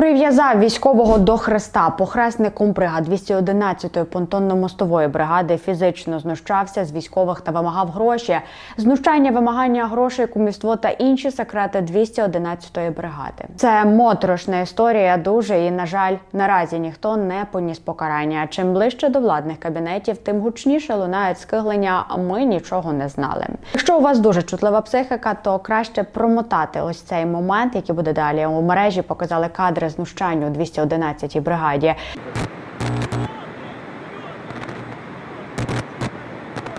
Прив'язав військового до хреста. Похресник комбрига 211-ї понтонно-мостової бригади фізично знущався з військових та вимагав гроші. Знущання, вимагання грошей, кумівство та інші секрети 211-ї бригади. Це моторошна історія. Дуже і на жаль, наразі ніхто не поніс покарання. Чим ближче до владних кабінетів, тим гучніше лунають скиглення. Ми нічого не знали. Якщо у вас дуже чутлива психіка, то краще промотати ось цей момент, який буде далі. У мережі показали кадри знущання у 211-й бригаді.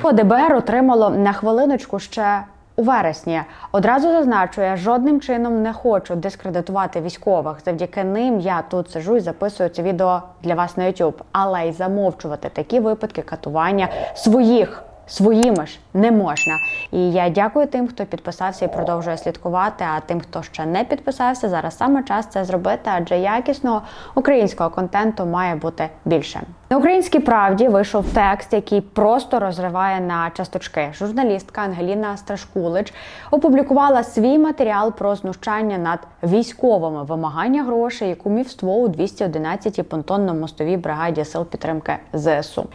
ОДБР отримало на хвилиночку ще у вересні. Одразу зазначу, я жодним чином не хочу дискредитувати військових. Завдяки ним я тут сижу і записую це відео для вас на YouTube. Але й замовчувати такі випадки катування своїх. Своїми ж не можна. І я дякую тим, хто підписався і продовжує слідкувати. А тим, хто ще не підписався, зараз саме час це зробити, адже якісного українського контенту має бути більше. На українській правді вийшов текст, який просто розриває на часточки. Журналістка Ангеліна Страшкулич опублікувала свій матеріал про знущання над військовими вимагання грошей і кумівство у 211-й понтонно-мостовій бригаді сил підтримки ЗСУ.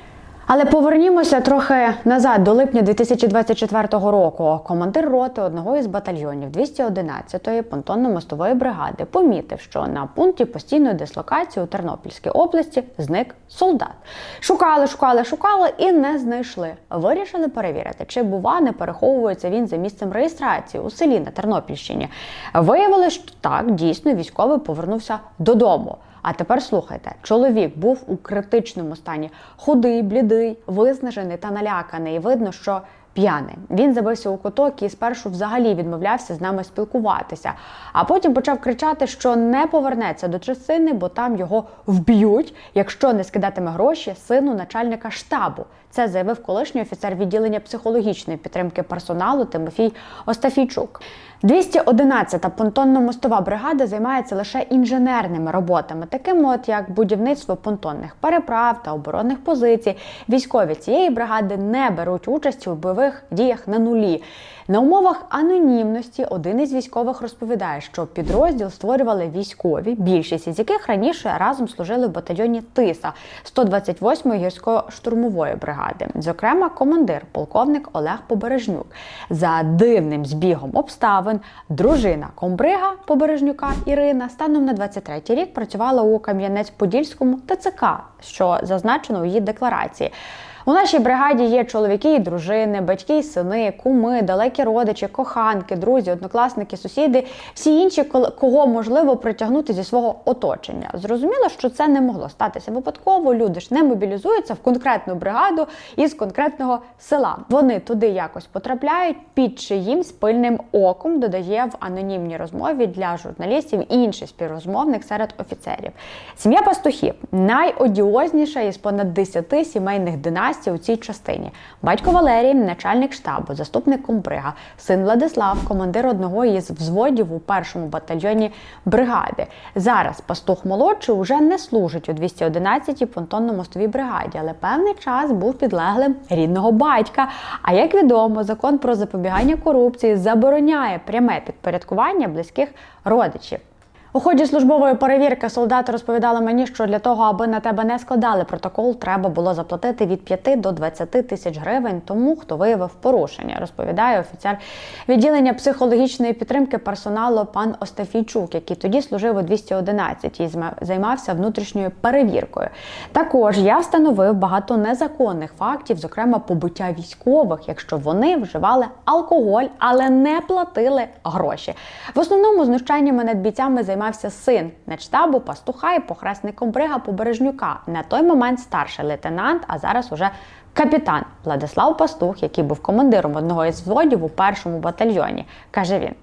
Але повернімося трохи назад до липня 2024 року. Командир роти одного із батальйонів 211-ї понтонно-мостової бригади помітив, що на пункті постійної дислокації у Тернопільській області зник солдат. Шукали, шукали, шукали і не знайшли. Вирішили перевірити, чи бува не переховується він за місцем реєстрації у селі на Тернопільщині. Виявилось, що так дійсно військовий повернувся додому. А тепер слухайте: чоловік був у критичному стані, худий, блідий, виснажений та наляканий. І видно, що п'яний. Він забився у куток і спершу взагалі відмовлявся з нами спілкуватися. А потім почав кричати, що не повернеться до частини, бо там його вб'ють, якщо не скидатиме гроші сину начальника штабу. Це заявив колишній офіцер відділення психологічної підтримки персоналу Тимофій Остафійчук. 211-та понтонно-мостова бригада займається лише інженерними роботами, такими от як будівництво понтонних переправ та оборонних позицій. Військові цієї бригади не беруть участі у бойових діях на нулі. На умовах анонімності один із військових розповідає, що підрозділ створювали військові, більшість із яких раніше разом служили в батальйоні Тиса 128-ї гірсько-штурмової бригади. Зокрема, командир, полковник Олег Побережнюк. За дивним збігом обставин, дружина комбрига Побережнюка Ірина станом на 23-й рік працювала у Кам'янець-Подільському ТЦК, що зазначено у її декларації. У нашій бригаді є чоловіки і дружини, батьки і сини, куми, далекі родичі, коханки, друзі, однокласники, сусіди, всі інші, кого можливо притягнути зі свого оточення. Зрозуміло, що це не могло статися випадково. Люди ж не мобілізуються в конкретну бригаду із конкретного села. Вони туди якось потрапляють під чиїм спильним оком додає в анонімній розмові для журналістів інший співрозмовник серед офіцерів. Сім'я пастухів найодіозніша із понад 10 сімейних династій у цій частині. Батько Валерій, начальник штабу, заступник комбрига, син Владислав, командир одного із взводів у першому батальйоні бригади. Зараз пастух молодший уже не служить у 211-й понтонно-мостовій бригаді, але певний час був підлеглим рідного батька. А як відомо, закон про запобігання корупції забороняє пряме підпорядкування близьких родичів. У ході службової перевірки солдати розповідали мені, що для того, аби на тебе не складали протокол, треба було заплатити від 5 до 20 тисяч гривень тому, хто виявив порушення, розповідає офіцер відділення психологічної підтримки персоналу пан Остафійчук, який тоді служив у 211 і займався внутрішньою перевіркою. Також я встановив багато незаконних фактів, зокрема побиття військових, якщо вони вживали алкоголь, але не платили гроші. В основному знущаннями над бійцями займався займався син начштабу, пастуха і похресником брига Побережнюка. На той момент старший лейтенант, а зараз уже капітан Владислав Пастух, який був командиром одного із взводів у першому батальйоні, каже він.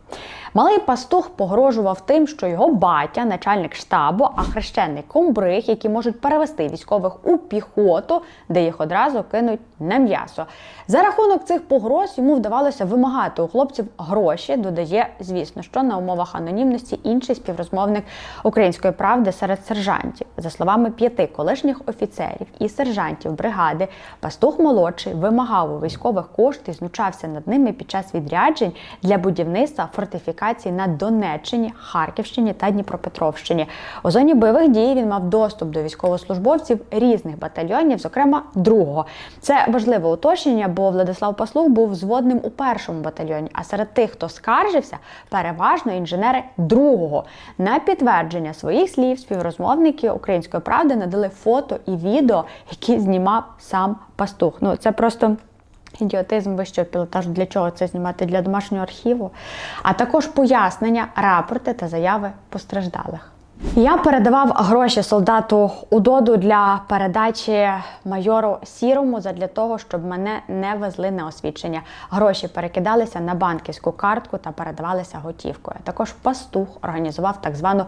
Малий пастух погрожував тим, що його батя, начальник штабу, а хрещений комбриг, які можуть перевести військових у піхоту, де їх одразу кинуть на м'ясо. За рахунок цих погроз йому вдавалося вимагати у хлопців гроші. Додає, звісно, що на умовах анонімності інший співрозмовник української правди серед сержантів. За словами п'яти колишніх офіцерів і сержантів бригади, пастух молодший вимагав у військових кошти і знучався над ними під час відряджень для будівництва фортифікації фортифікації на Донеччині, Харківщині та Дніпропетровщині. У зоні бойових дій він мав доступ до військовослужбовців різних батальйонів, зокрема другого. Це важливе уточнення, бо Владислав Паслух був взводним у першому батальйоні. А серед тих, хто скаржився, переважно інженери другого. На підтвердження своїх слів співрозмовники української правди надали фото і відео, які знімав сам пастух. Ну це просто. Ідіотизм вищого пілотажу для чого це знімати для домашнього архіву, а також пояснення, рапорти та заяви постраждалих. Я передавав гроші солдату Удоду для передачі майору Сірому задля того, щоб мене не везли на освідчення. Гроші перекидалися на банківську картку та передавалися готівкою. Також пастух організував так звану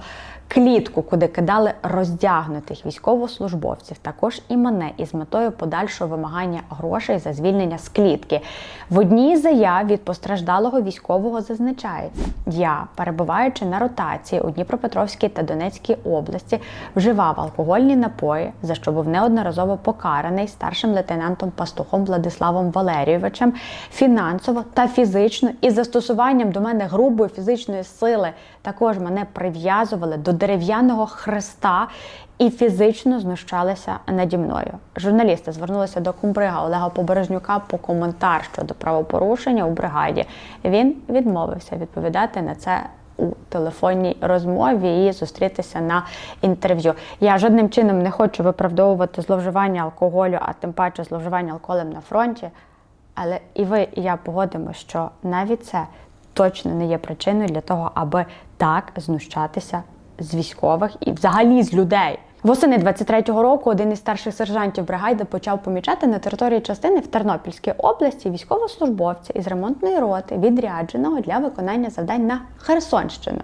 клітку, куди кидали роздягнутих військовослужбовців. Також і мене із метою подальшого вимагання грошей за звільнення з клітки. В одній заяв від постраждалого військового зазначається: я, перебуваючи на ротації у Дніпропетровській та Донецькій області, вживав алкогольні напої, за що був неодноразово покараний старшим лейтенантом пастухом Владиславом Валерійовичем фінансово та фізично із застосуванням до мене грубої фізичної сили. Також мене прив'язували до дерев'яного хреста і фізично знущалися наді мною. Журналісти звернулися до кумбрига Олега Побережнюка по коментар щодо правопорушення у бригаді. Він відмовився відповідати на це. У телефонній розмові і зустрітися на інтерв'ю. Я жодним чином не хочу виправдовувати зловживання алкоголю, а тим паче зловживання алкоголем на фронті. Але і ви, і я погодимо, що навіть це точно не є причиною для того, аби так знущатися з військових і взагалі з людей. Восени 23-го року один із старших сержантів бригади почав помічати на території частини в Тернопільській області військовослужбовця із ремонтної роти, відрядженого для виконання завдань на Херсонщину.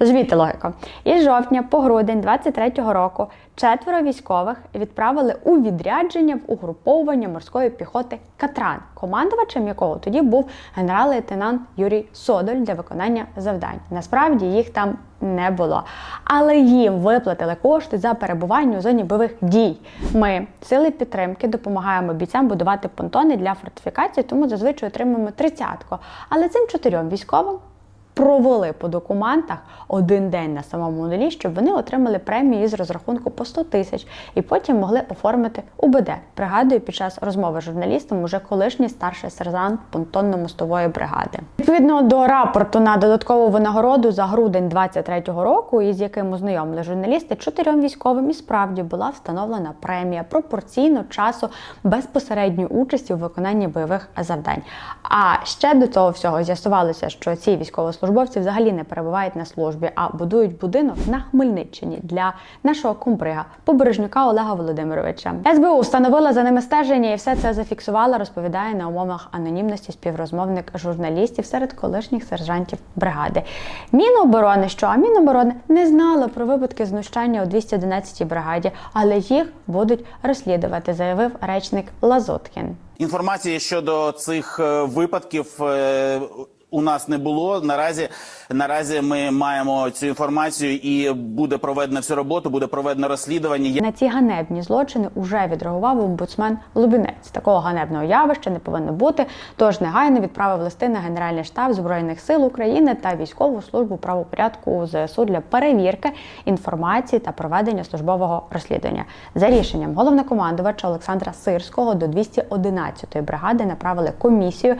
Звідти логіка. Із жовтня по грудень 23-го року четверо військових відправили у відрядження в угруповування морської піхоти Катран, командувачем якого тоді був генерал-лейтенант Юрій Содоль для виконання завдань. Насправді їх там не було. Але їм виплатили кошти за перебування у зоні бойових дій. Ми, сили підтримки, допомагаємо бійцям будувати понтони для фортифікації, тому зазвичай отримуємо тридцятку. Але цим чотирьом військовим провели по документах один день на самому нулі, щоб вони отримали премію з розрахунку по 100 тисяч і потім могли оформити УБД. Пригадую, під час розмови з журналістом уже колишній старший сержант понтонно-мостової бригади. Відповідно до рапорту на додаткову винагороду за грудень 23-го року, із яким ознайомили журналісти, чотирьом військовим і справді була встановлена премія пропорційно часу безпосередньої участі у виконанні бойових завдань. А ще до цього всього з'ясувалося, що ці військовослужбовці взагалі не перебувають на службі, а будують будинок на Хмельниччині для нашого кумбрига, побережника Олега Володимировича. СБУ встановила за ними стеження і все це зафіксувала, розповідає на умовах анонімності співрозмовник журналістів серед колишніх сержантів бригади. Міноборони, що Міноборони не знала про випадки знущання у 211-й бригаді, але їх будуть розслідувати, заявив речник Лазоткін. Інформації щодо цих е, випадків е, у нас не було. Наразі наразі ми маємо цю інформацію, і буде проведена всю роботу, буде проведено розслідування. На ці ганебні злочини уже відреагував омбудсмен Лубінець. Такого ганебного явища не повинно бути. Тож негайно відправив листи на Генеральний штаб збройних сил України та військову службу правопорядку ЗСУ для перевірки інформації та проведення службового розслідування. За рішенням головнокомандувача Олександра Сирського до 211-ї бригади направили комісію.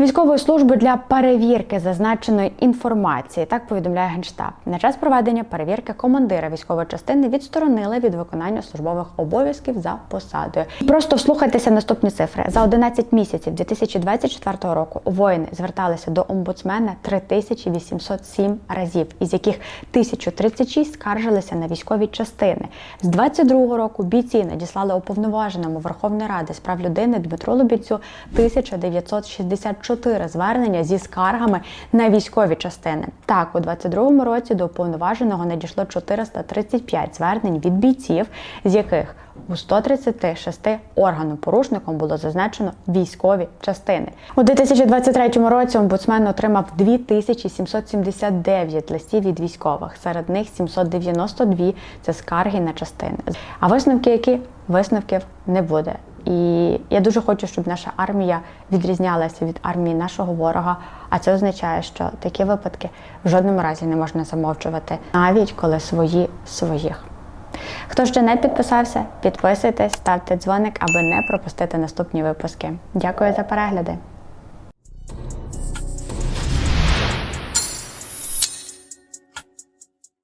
Військової служби для перевірки зазначеної інформації, так повідомляє генштаб. На час проведення перевірки командира військової частини відсторонили від виконання службових обов'язків за посадою. Просто вслухайтеся наступні цифри за 11 місяців 2024 року. Воїни зверталися до омбудсмена 3807 разів, із яких 1036 скаржилися на військові частини. З 22 року бійці надіслали уповноваженому Верховної Ради з прав людини Дмитру Лубінцю 1964 звернення зі скаргами на військові частини. Так, у 22 році до уповноваженого надійшло 435 звернень від бійців, з яких у 136 органом-порушником було зазначено військові частини. У 2023 році омбудсмен отримав 2779 листів від військових. Серед них 792 – це скарги на частини. А висновки які? Висновків не буде. І я дуже хочу, щоб наша армія відрізнялася від армії нашого ворога. А це означає, що такі випадки в жодному разі не можна замовчувати, навіть коли свої своїх. Хто ще не підписався, підписуйтесь, ставте дзвоник, аби не пропустити наступні випуски. Дякую за перегляди.